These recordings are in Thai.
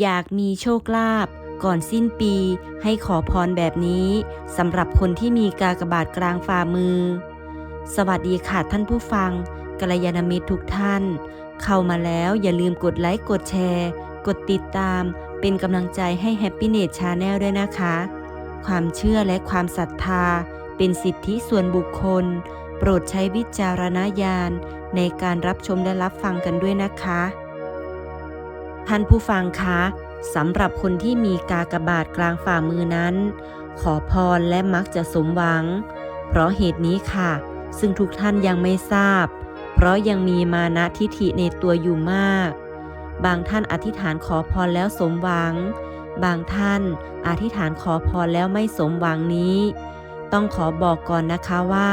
อยากมีโชคลาภก่อนสิ้นปีให้ขอพรแบบนี้สำหรับคนที่มีกากบาทกลางฝ่ามือ สวัสดีค่ะท่านผู้ฟังกัลยาณมิตรทุกท่าน เข้ามาแล้วอย่าลืมกดไลค์กดแชร์ กดติดตาม เป็นกำลังใจให้ Happiness Channel ด้วยนะคะ ความเชื่อและความศรัทธา เป็นสิทธิส่วนบุคคล โปรดใช้วิจารณญาณในการรับชมและรับฟังกันด้วยนะคะ ท่านผู้ฟังคะสำหรับคนที่มีกากบาทกลางฝ่ามือนั้น ขอพรและมักจะสมหวัง เพราะเหตุนี้ค่ะ ซึ่งทุกท่านยังไม่ทราบ เพราะยังมีมานะทิฐิในตัวอยู่มาก บางท่านอธิษฐานขอพรแล้วสมหวัง บางท่านอธิษฐานขอพรแล้วไม่สมหวังนี้ ต้องขอบอกก่อนนะคะว่า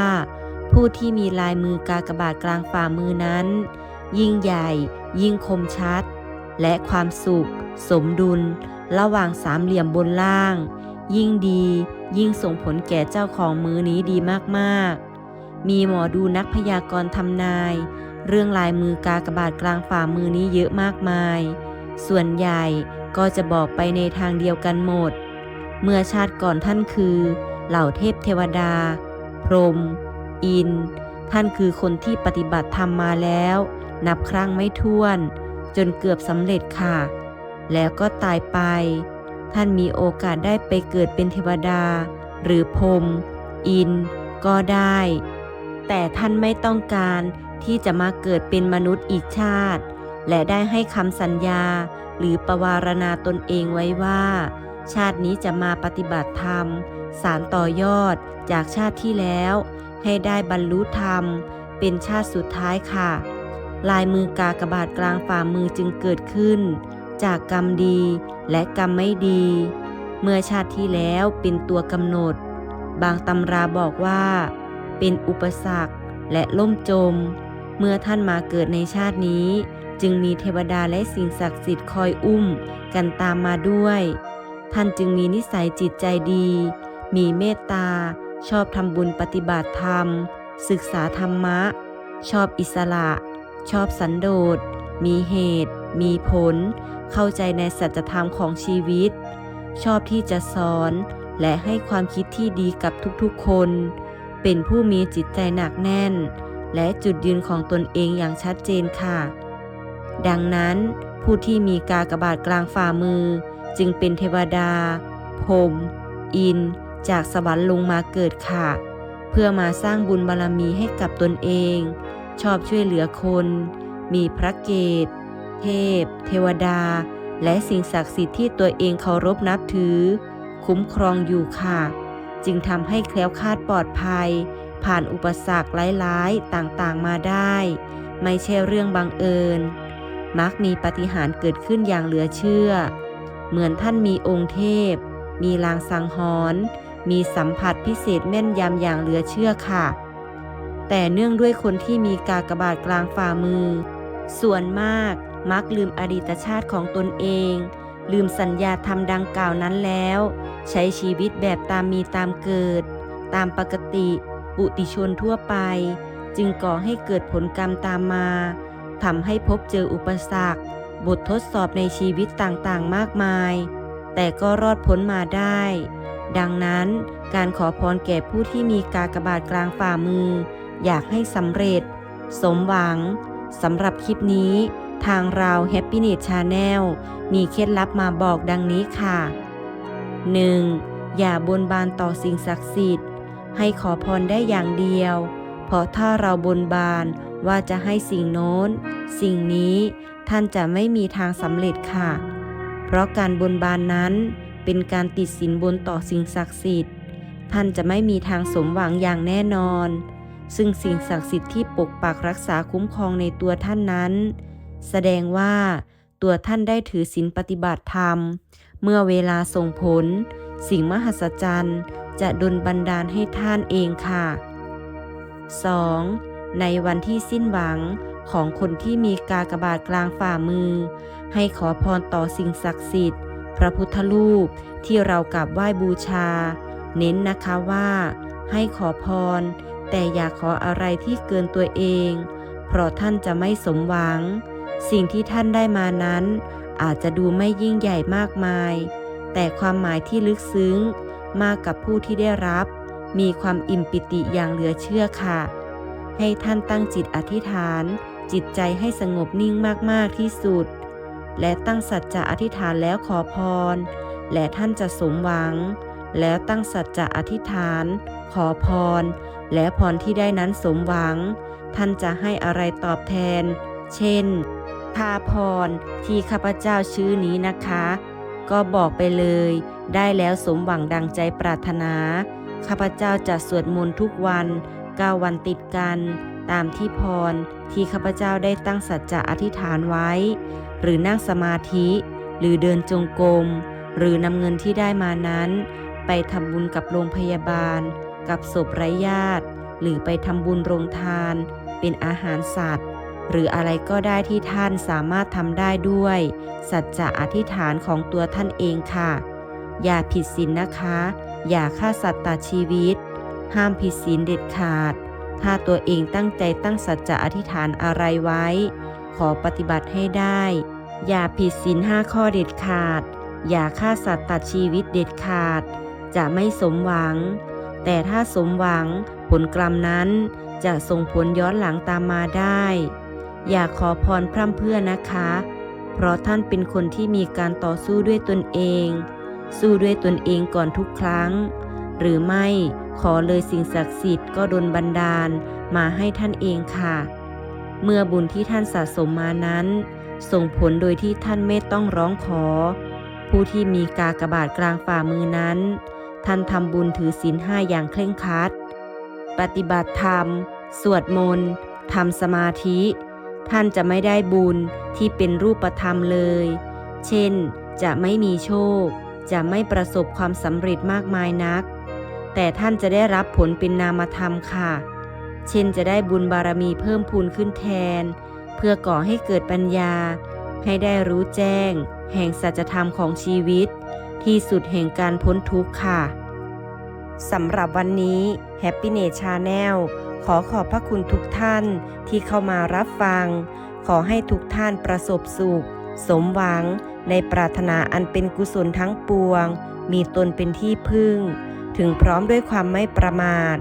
ผู้ที่มีลายมือกากบาทกลางฝ่ามือนั้น ยิ่งใหญ่ ยิ่งคมชัด และความสุข สมดุล ระหว่างสามเหลี่ยมบนล่าง ยิ่งดี ยิ่งส่งผลแก่เจ้าของมือนี้ดีมากๆ มีหมอดูนักพยากรณ์ทำนาย เรื่องลายมือกากบาทกลางฝ่ามือนี้เยอะมากมาย ส่วนใหญ่ก็จะบอกไปในทางเดียวกันหมด เมื่อชาติก่อนท่านคือ เหล่าเทพเทวดา พรหมอิน ท่านคือคนที่ปฏิบัติธรรมมาแล้ว นับครั้งไม่ถ้วน จนเกือบสำเร็จค่ะ แล้วก็ตายไป ท่านมีโอกาสได้ไปเกิดเป็นเทวดา หรือพรมอิน ก็ได้ แต่ท่านไม่ต้องการที่จะมาเกิดเป็นมนุษย์อีกชาติ และได้ให้คำสัญญา หรือประวารณาตนเองไว้ว่า ชาตินี้จะมาปฏิบัติธรรม สารต่อยอดจากชาติที่แล้ว ให้ได้บรรลุธรรม เป็นชาติสุดท้ายค่ะ ลายมือกากบาทกลางฝ่ามือจึงเกิดขึ้น จากกรรมดีและกรรมไม่ดี เมื่อชาติที่แล้วเป็นตัวกำหนด บางตำราบอกว่า เป็นอุปสรรคและล่มจม เมื่อท่านมาเกิดในชาตินี้ จึงมีเทวดาและสิ่งศักดิ์สิทธิ์คอยอุ้มกันตามมาด้วย ท่านจึงมีนิสัยจิตใจดี มีเมตตา ชอบทำบุญปฏิบัติธรรม ศึกษาธรรมะ ชอบอิสระ ชอบสันโดษ มีเหตุ มีผล เข้าใจในสัจธรรมของชีวิต ชอบที่จะสอน และให้ความคิดที่ดีกับทุกๆคน เป็นผู้มีจิตใจหนักแน่น และจุดยืนของตนเองอย่างชัดเจนค่ะ ดังนั้นผู้ที่มีกากบาทกลางฝ่ามือ จึงเป็นเทวดาพรมอิน จากสวรรค์ลงมาเกิดค่ะ เพื่อมาสร้างบุญบารรมีให้กับตนเอง ชอบช่วยเหลือคน มีพระเกต เทพ เทวดา และสิ่งศักดิ์สิทธิ์ที่ตัวเองเคารพนับถือ คุ้มครองอยู่ค่ะ จึงทำให้แคล้วคลาดปลอดภัย ผ่านอุปสรรคร้ายๆต่างๆมาได้ ไม่ใช่เรื่องบังเอิญ มักมีปฏิหารเกิดขึ้นอย่างเหลือเชื่อ เหมือนท่านมีองค์เทพ มีลางสังหรณ์มีสัมผัสพิเศษแม่นยำอย่างเหลือเชื่อค่ะ แต่เนื่องด้วยคนที่มีกากบาทกลางฝ่ามือ ส่วนมากมักลืมอดีตชาติของตนเอง ลืมสัญญาธรรมดังกล่าวนั้นแล้ว ใช้ชีวิตแบบตามมีตามเกิด ตามปกติปุติชนทั่วไป จึงก่อให้เกิดผลกรรมตามมาทำให้พบเจออุปสรรค บททดสอบในชีวิตต่างๆ มากมาย แต่ก็รอดพ้นมาได้ ดังนั้นการขอพรแก่ผู้ที่มีกากบาทกลางฝ่ามือ อยากให้สำเร็จ สมหวังสำหรับคลิปนี้ ทางเรา Happiness Channel มีเคล็ดลับมาบอกดังนี้ค่ะ 1. อย่าบนบานต่อสิ่งศักดิ์สิทธิ์ ให้ขอพรได้อย่างเดียว เพราะถ้าเราบนบานว่าจะให้สิ่งโน้น สิ่งนี้ท่านจะไม่มีทางสำเร็จค่ะ เพราะการบนบานนั้นเป็นการติดสินบนต่อสิ่งศักดิ์สิทธิ์ ท่านจะไม่มีทางสมหวังอย่างแน่นอน ซึ่งสิ่งศักดิ์สิทธิ์ที่ปกปักรักษาคุ้มครองในตัวท่านนั้น แสดงว่าตัวท่านได้ถือศีลปฏิบัติธรรม เมื่อเวลาส่งผล สิ่งมหัศจรรย์จะดลบันดาลให้ท่านเองค่ะ 2. ในวันที่สิ้นหวังของคนที่มีกากบาทกลางฝ่ามือ ให้ขอพรต่อสิ่งศักดิ์สิทธิ์ พระพุทธรูปที่เรากราบไหว้บูชา เน้นนะคะว่า ให้ขอพร แต่อย่าขออะไรที่เกินตัวเอง เพราะท่านจะไม่สมหวัง สิ่งที่ท่านได้มานั้น อาจจะดูไม่ยิ่งใหญ่มากมาย แต่ความหมายที่ลึกซึ้ง มากกับผู้ที่ได้รับ มีความอิ่มปิติอย่างเหลือเชื่อค่ะ ให้ท่านตั้งจิตอธิษฐาน จิตใจให้สงบนิ่งมากๆที่สุด และตั้งสัจจะอธิษฐานแล้วขอพร และท่านจะสมหวัง แล้วตั้งสัจจะอธิษฐาน ขอพร และพรที่ได้นั้นสมหวัง ท่านจะให้อะไรตอบแทน เช่นถ้าพรที่ข้าพเจ้าชื่อนี้นะคะ ก็บอกไปเลย ได้แล้วสมหวังดังใจปรารถนา ข้าพเจ้าจะสวดมนต์ทุกวันเก้าวันติดกัน ตามที่พรที่ข้าพเจ้าได้ตั้งสัจจะอธิษฐานไว้ หรือนั่งสมาธิ หรือเดินจงกรมหรือนำเงินที่ได้มานั้น ไปทำบุญกับโรงพยาบาล กับศพไร้ญาติ หรือไปทำบุญโรงทาน เป็นอาหารสัตว์ หรืออะไรก็ได้ที่ท่านสามารถทำได้ด้วย สัจจะอธิษฐานของตัวท่านเองค่ะ อย่าผิดศีลนะคะ อย่าฆ่าสัตว์ตัดชีวิต ห้ามผิดศีลเด็ดขาด ถ้าตัวเองตั้งใจตั้งสัจจะอธิษฐานอะไรไว้ ขอปฏิบัติให้ได้ อย่าผิดศีลห้าข้อเด็ดขาด อย่าฆ่าสัตว์ตัดชีวิตเด็ดขาด จะไม่สมหวัง แต่ถ้าสมหวังผลกรรมนั้นจะส่งผลย้อนหลังตามมาได้ อย่าขอพรพร่ำเพื่อนะคะ เพราะท่านเป็นคนที่มีการต่อสู้ด้วยตนเอง สู้ด้วยตนเองก่อนทุกครั้ง หรือไม่ขอเลยสิ่งศักดิ์สิทธิ์ก็ดลบันดาลมาให้ท่านเองค่ะ เมื่อบุญที่ท่านสะสมมานั้น ส่งผลโดยที่ท่านไม่ต้องร้องขอ ผู้ที่มีกากบาทกลางฝ่ามือนั้น ท่านทำบุญถือศีลห้าอย่างเคร่งครัด ปฏิบัติธรรม สวดมนต์ทำสมาธิ ท่านจะไม่ได้บุญที่เป็นรูปธรรมเลย เช่น จะไม่มีโชค จะไม่ประสบความสำเร็จมากมายนัก แต่ท่านจะได้รับผลเป็นนามธรรมค่ะ เช่นจะได้บุญบารมีเพิ่มพูนขึ้นแทน เพื่อก่อให้เกิดปัญญา ให้ได้รู้แจ้ง แห่งสัจธรรมของชีวิต ที่สุดแห่งการพ้นทุกข์ค่ะสำหรับวันนี้ Happiness Channel ขอขอบพระคุณทุกท่านที่เข้ามารับฟัง ขอให้ทุกท่านประสบสุข สมหวัง ในปรารถนาอันเป็นกุศลทั้งปวง มีตนเป็นที่พึ่ง ถึงพร้อมด้วยความไม่ประมาท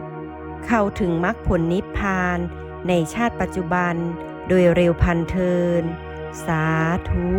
เข้าถึงมรรคผลนิพพาน ในชาติปัจจุบัน โดยเร็วพันเทิน สาธุ